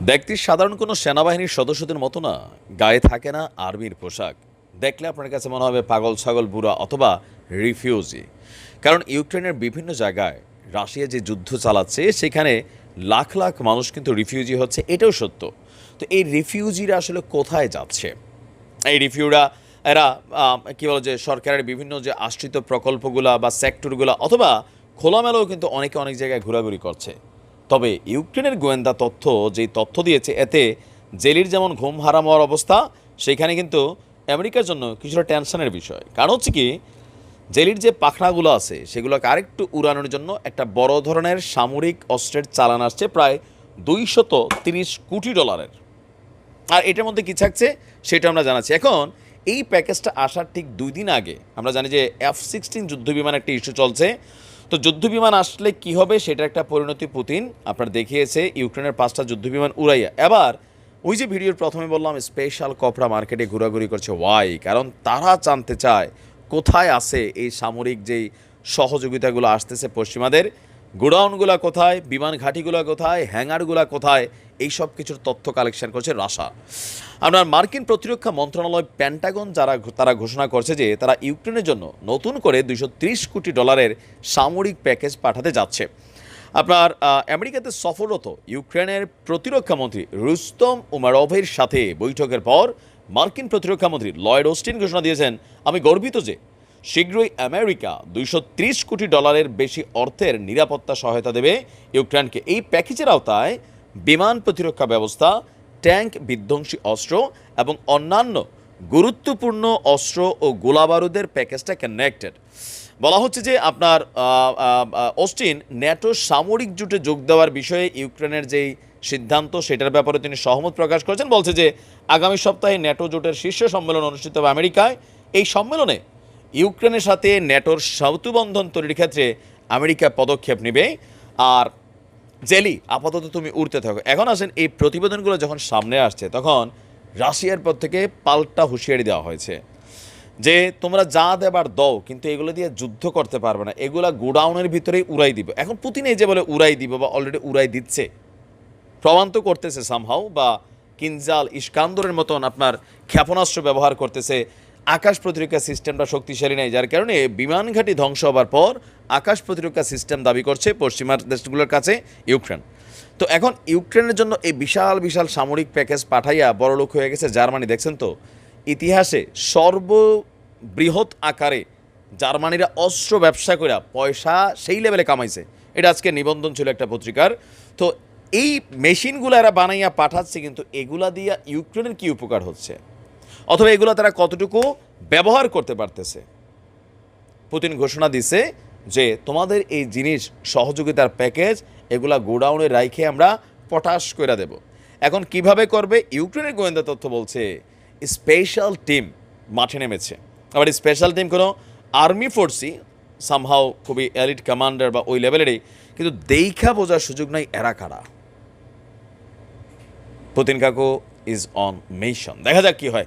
দেখতে সাধারণ কোনো সেনাবাহিনীর সদস্যদের মতো না, গায়ে থাকে না আর্মির পোশাক। দেখলে আপনার কাছে মনে হবে পাগল ছাগল, বুড়া অথবা রিফিউজি। কারণ ইউক্রেনের বিভিন্ন জায়গায় রাশিয়া যে যুদ্ধ চালাচ্ছে, সেখানে লাখ লাখ মানুষ কিন্তু রিফিউজি হচ্ছে, এটাও সত্য। তো এই রিফিউজিরা আসলে কোথায় যাচ্ছে? এই রিফিউরা, এরা কি বলে যে সরকারের বিভিন্ন যে আশ্রিত প্রকল্পগুলা বা সেক্টরগুলা অথবা খোলামেলাও কিন্তু অনেকে অনেক জায়গায় ঘোরাঘুরি করছে। তবে ইউক্রেনের গোয়েন্দা তথ্য যেই তথ্য দিয়েছে, এতে জেলির যেমন ঘুম হারাম হওয়ার অবস্থা, সেখানে কিন্তু আমেরিকার জন্য কিছুটা টেনশনের বিষয়। কারণ হচ্ছে কি, জেলির যে পাখনাগুলো আছে, সেগুলোকে আরেকটু উড়ানোর জন্য একটা বড় ধরনের সামরিক অস্ত্রের চালান আসছে প্রায় দুইশত তিরিশ কোটি ডলারের। আর এটার মধ্যে কী থাকছে, সেটা আমরা জানাচ্ছি। এখন, এই প্যাকেজটা আসার ঠিক দুই দিন আগে, আমরা জানি যে এফ সিক্সটিন যুদ্ধ বিমান একটা ইস্যু চলছে। তো যুদ্ধবিমান আসলে কি হবে সেটা একটা পরিণতি পুতিন আপনার দেখিয়েছে, ইউক্রেনের পাঁচটা যুদ্ধবিমান উড়াইয়া। এবার, ওই যে ভিডিওর প্রথমে বললাম স্পেশাল কপড়া মার্কেটে ঘোরাঘুরি করছে ওয়াই কারণ তারা জানতে চায় কোথায় আছে এই সামরিক যেই সহযোগিতাগুলো আসতেছে পশ্চিমাদের। গোডাউনগুলো কোথায়, বিমান ঘাঁটিগুলো কোথায়, হ্যাঙ্গারগুলো কোথায়, এই সব কিছুর তথ্য কালেকশন করছে রাশা। আপনার মার্কিন প্রতিরক্ষা মন্ত্রণালয় প্যান্টাগন যারা তারা ঘোষণা করছে যে তারা ইউক্রেনের জন্য নতুন করে দুইশো ত্রিশ কোটি ডলারের সামরিক প্যাকেজ পাঠাতে যাচ্ছে। আপনার আমেরিকাতে সফররত ইউক্রেনের প্রতিরক্ষা মন্ত্রী রুস্তম উমারভের সাথে বৈঠকের পর মার্কিন প্রতিরক্ষা মন্ত্রী লয়েড ওস্টিন ঘোষণা দিয়েছেন, আমি গর্বিত যে শীঘ্রই আমেরিকা দুইশো ত্রিশ কোটি ডলারের বেশি অর্থের নিরাপত্তা সহায়তা দেবে। ইউক্রেনকে এই প্যাকেজের আওতায় বিমান প্রতিরক্ষা ব্যবস্থা, ট্যাঙ্ক বিধ্বংসী অস্ত্র এবং অন্যান্য গুরুত্বপূর্ণ অস্ত্র ও গোলাবারুদের প্যাকেজটা কানেক্টেড বলা হচ্ছে যে আপনার অস্টিন ন্যাটো সামরিক জোটে যোগ দেওয়ার বিষয়ে ইউক্রেনের যেই সিদ্ধান্ত, সেটার ব্যাপারে তিনি সহমত প্রকাশ করেছেন। বলছে যে আগামী সপ্তাহে ন্যাটো জোটের শীর্ষ সম্মেলন অনুষ্ঠিত হবে আমেরিকায়। এই সম্মেলনে ইউক্রেনের সাথে ন্যাটোর সেতুবন্ধন তৈরির ক্ষেত্রে আমেরিকা পদক্ষেপ নেবে। আর জেলি, আপাতত তুমি উড়তে থাকো। এখন আসেন এই প্রতিবেদনগুলো যখন সামনে আসছে, তখন রাশিয়ার পর থেকে পাল্টা হুঁশিয়ারি দেওয়া হয়েছে যে, তোমরা যা দেবার দাও, কিন্তু এগুলো দিয়ে যুদ্ধ করতে পারবে না। এগুলা গোডাউনের ভিতরেই উড়াই দিব। এখন পুতিন এই যে বলে উড়াই দিব বা অলরেডি উড়াই দিচ্ছে, প্রমাণ তো করতেছে সামহাও বা কিনজাল ইস্কান্দরের মতন আপনার ক্ষেপণাস্ত্র ব্যবহার করতেছে। আকাশ প্রতিরক্ষা সিস্টেমটা শক্তিশালী নেই, যার কারণে বিমান ঘাঁটি ধ্বংস হবার পর আকাশ প্রতিরক্ষা সিস্টেম দাবি করছে পশ্চিমার দেশগুলোর কাছে ইউক্রেন। তো এখন ইউক্রেনের জন্য এই বিশাল বিশাল সামরিক প্যাকেজ পাঠাইয়া বড়লোক হয়ে গেছে জার্মানি। দেখছেন তো, ইতিহাসে সর্ববৃহৎ আকারে জার্মানিরা অস্ত্র ব্যবসা করে পয়সা সেই লেভেলে কামাইছে। এটা আজকে নিবন্ধন ছিল একটা পত্রিকার। তো এই মেশিনগুলো এরা বানাইয়া পাঠাচ্ছে, কিন্তু এগুলা দিয়া ইউক্রেনের কি উপকার হচ্ছে? অথবা এগুলো তারা কতটুকু ব্যবহার করতে পারতেছে? পুতিন ঘোষণা দিছে যে, তোমাদের এই জিনিস সহযোগিতার প্যাকেজ, এগুলা গোডাউনে রাইখে আমরা পটাশ করে দেব। এখন কীভাবে করবে? ইউক্রেনের গোয়েন্দা তথ্য বলছে, স্পেশাল টিম মাঠে নেমেছে। আবার স্পেশাল টিম কোনো আর্মি ফোর্সই সামহাও খুবই এলিট কমান্ডার বা ওই লেভেলেরই কিন্তু দেখা বোঝার সুযোগ নাই এরা কারা? পুতিন কাকু ইজ অন মিশন দেখা যাক কি হয়।